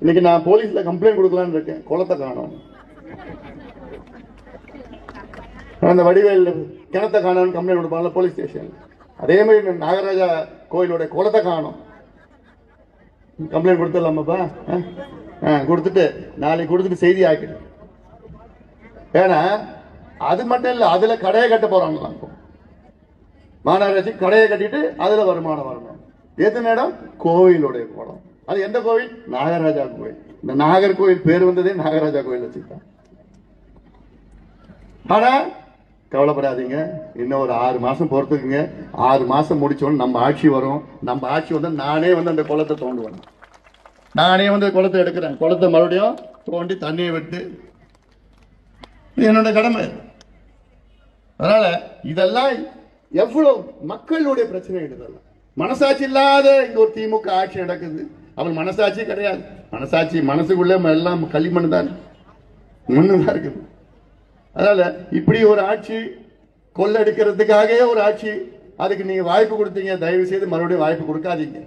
இன்னைக்கு நான் போலீஸ்ல கம்ப்ளைண்ட் கொடுக்கலான்னு இருக்கேன். குளத்தை காணும். அந்த வடிவேல் கிணத்தை காணோம்னு கம்ப்ளைண்ட் கொடுப்பாங்கல்ல போலீஸ் ஸ்டேஷன் அதே மாதிரி நாகராஜா கோயிலோட குளத்தை காணோம். கம்ப்ளைண்ட் கொடுத்துடலாமாப்பா? ஆ? ஆ கொடுத்துட்டு நாளைக்கு கொடுத்துட்டு செய்தி ஆக்கிடு. ஏன்னா அது மட்டும் இல்லை அதில் கடையை கட்ட போகிறாங்களாம் இப்போ. மாநகராட்சி கடையை கட்டிட்டு அதில் வருமானம் வரணும். எது இடம் கோவிலுடைய குளம் அது எந்த கோவில்? நாகராஜா கோவில். இந்த நாகர்கோவில் பேர் வந்ததே நாகராஜா கோவில் வச்சுக்கிட்டான். ஆனா கவலைப்படாதீங்க. இன்னும் ஒரு ஆறு மாசம் பொறுத்துக்குங்க. ஆறு மாசம் முடிச்சோன்னு நம்ம ஆட்சி வரும். நம்ம ஆட்சி வந்து நானே வந்து அந்த குளத்தை தோண்டுவேன். நானே வந்து குளத்தை எடுக்கிறேன். குளத்தை மறுபடியும் தோண்டி தண்ணியை விட்டு. என்னோட கடமை. அதனால இதெல்லாம் எவ்வளவு மக்களுடைய பிரச்சனை இதெல்லாம். மனசாட்சி இல்லாத இங்க ஒரு திமுக ஆட்சி நடக்குது. அவன் மனசாட்சி கிடையாது. மனசாட்சி மனசுக்குள்ளே எல்லாம் களிமண் தான். மண்ணு தான் இருக்குது. அதனால இப்படி ஒரு ஆட்சி கொள்ளடிக்கிறதுக்காகவே ஒரு ஆட்சி. அதுக்கு நீங்கள் வாய்ப்பு கொடுத்தீங்க. தயவு செய்து மறுபடியும் வாய்ப்பு கொடுக்காதீங்க.